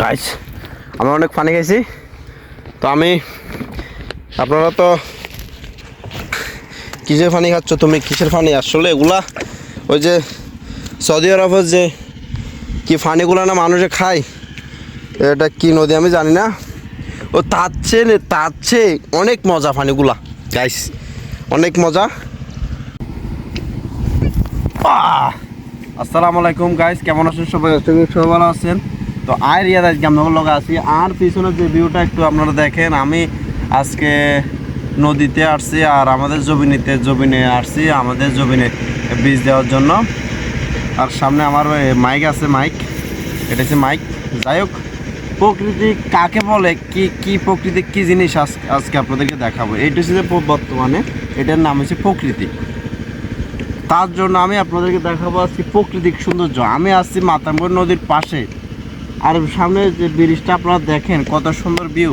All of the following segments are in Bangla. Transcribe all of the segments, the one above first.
গাইস আমি অনেক পানি খাইছি। তো আমি, আপনারা তো কিসের পানি খাচ্ছ? তুমি কিসের পানি আসলে এগুলা ওই যে সৌদি আরবের যে কি পানিগুলো না মানুষে খায়, এটা কি নদী আমি জানি না। ও তার চেয়ে তার চেয়ে অনেক মজা পানিগুলা গাইস অনেক মজা! আসসালামু আলাইকুম গাইস কেমন আছেন সবাই? সবাই ভালো আছেন। তো আর ইয়াদ আজকে আপনাদের লগে আছি। আর পিছনের যে ভিউটা একটু আপনারা দেখেন, আমি আজকে নদীতে আসছি আর আমাদের জমিনিতে, জমিনে আসছি আমাদের জমিনে বীজ দেওয়ার জন্য। আর সামনে আমার মাইক আছে মাইক এটা হচ্ছে মাইক যাই হোক, প্রকৃতি কাকে বলে, কি কি প্রকৃতি, কি জিনিস আজ- আজকে আপনাদেরকে দেখাবো? এইটা হচ্ছে যে বর্তমানে এটার নাম হচ্ছে প্রকৃতি। তার জন্য আমি আপনাদেরকে দেখাবো আজকে প্রাকৃতিক সৌন্দর্য। আমি আসছি মাতামগড় নদীর পাশে। আর সামনে যে ব্রিজটা আপনারা দেখেন, কত সুন্দর ভিউ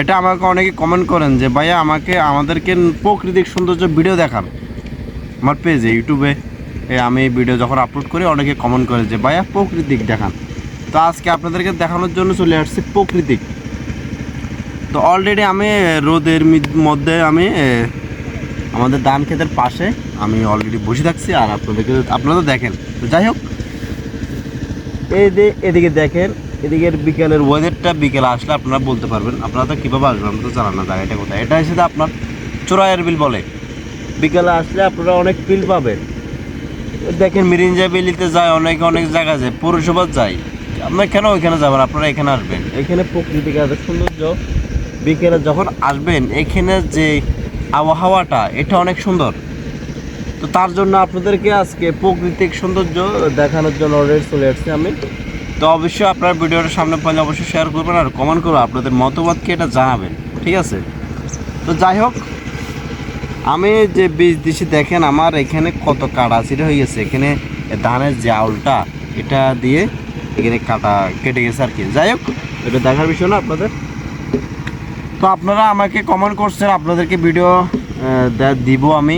এটা আমাকে অনেকে কমেন্ট করেন যে, ভাইয়া, আমাকে, আমাদেরকে প্রাকৃতিক সৌন্দর্য ভিডিও দেখান। আমার পেজে ইউটিউবে আমি ভিডিও যখন আপলোড করি, অনেকে কমেন্ট করে যে, ভাইয়া, প্রাকৃতিক দেখান। তো আজকে আপনাদেরকে দেখানোর জন্য চলে আসছি প্রাকৃতিক। তো অলরেডি আমি রোদের মধ্যে আমি আমাদের ধান ক্ষেতের পাশে আমি অলরেডি বসে থাকছি, আর আপনাদেরকে, আপনারা তো দেখেন। তো যাই হোক এদিকে দেখেন, এদিকের বিকেলের ওয়েদারটা বিকেলে আসলে আপনারা বলতে পারবেন। আপনারা তো কীভাবে আসবেন, আমরা তো জানান না জায়গাটা কোথায়। এটা হচ্ছে আপনার চোরাইয়ের বিল বলে। বিকেলে আসলে আপনারা অনেক বিল পাবেন। দেখেন মিরিঞ্জা বিলিতে যায়, অনেক অনেক জায়গা যায়, পৌরসভা যায়। আপনারা কেন ওইখানে যাবেন আপনারা এখানে আসবেন। এখানে প্রকৃতিক এত সৌন্দর্য। বিকেলে যখন আসবেন, এখানে যে আবহাওয়াটা, এটা অনেক সুন্দর। তো তার জন্য আপনাদেরকে আজকে প্রাকৃতিক সৌন্দর্য দেখানোর জন্য অলরেডি চলে আসছি আমি। তো অবশ্যই আপনার ভিডিওটা সামনে পাইলে অবশ্যই শেয়ার করবেন আর কমেন্ট করবেন আপনাদের মতামতকে এটা জানাবেন, ঠিক আছে? তো যাই হোক, আমি যে বীজ দিছি, দেখেন আমার এখানে কত কাটা ছিঁড়ে হয়ে গেছে। এখানে ধানের যে আউলটা এটা দিয়ে এখানে কাটা কেটে গেছে আর কি। যাই হোক, এটা দেখার বিষয় না আপনাদের। তো আপনারা আমাকে কমেন্ট করছেন, আপনাদেরকে ভিডিও দিব আমি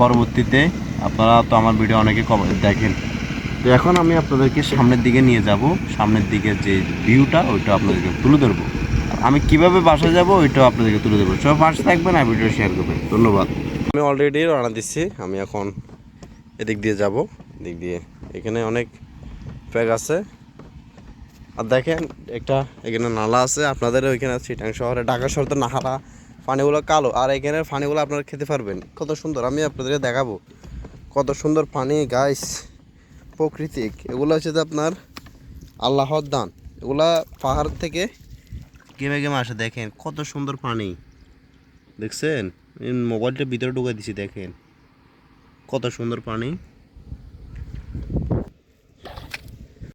পরবর্তীতে। আপনারা তো আমার ভিডিও অনেকে দেখেন। তো এখন আমি আপনাদেরকে সামনের দিকে নিয়ে যাব। সামনের দিকে যে ভিউটা ওইটা আপনাদেরকে তুলে ধরবো। আমি কীভাবে বাসা যাব, ওইটাও আপনাদেরকে তুলে ধরবো। সব পাশে থাকবেন আর ভিডিও শেয়ার করবেন। ধন্যবাদ। আমি অলরেডি রানা দিচ্ছি। আমি এখন এদিক দিয়ে যাব। এদিক দিয়ে। এখানে অনেক প্যাক আছে। আর দেখেন, একটা এখানে নালা আছে। আপনাদের ওইখানে চিটাং শহরে, ঢাকা শহরে তো নাহারা পানিগুলো কালো, আর এখানের পানিগুলো আপনারা খেতে পারবেন। কত সুন্দর, আমি আপনাদেরকে দেখাবো। কত সুন্দর পানি গাইস প্রকৃতিক। এগুলো হচ্ছে যে আপনার আল্লাহর দান। এগুলা পাহাড় থেকে গেমে গেমে আসে, দেখেন, কত সুন্দর পানি। দেখছেন? মোবাইলটা ভিতরে ঢুকে দিছি, দেখেন। কত সুন্দর পানি।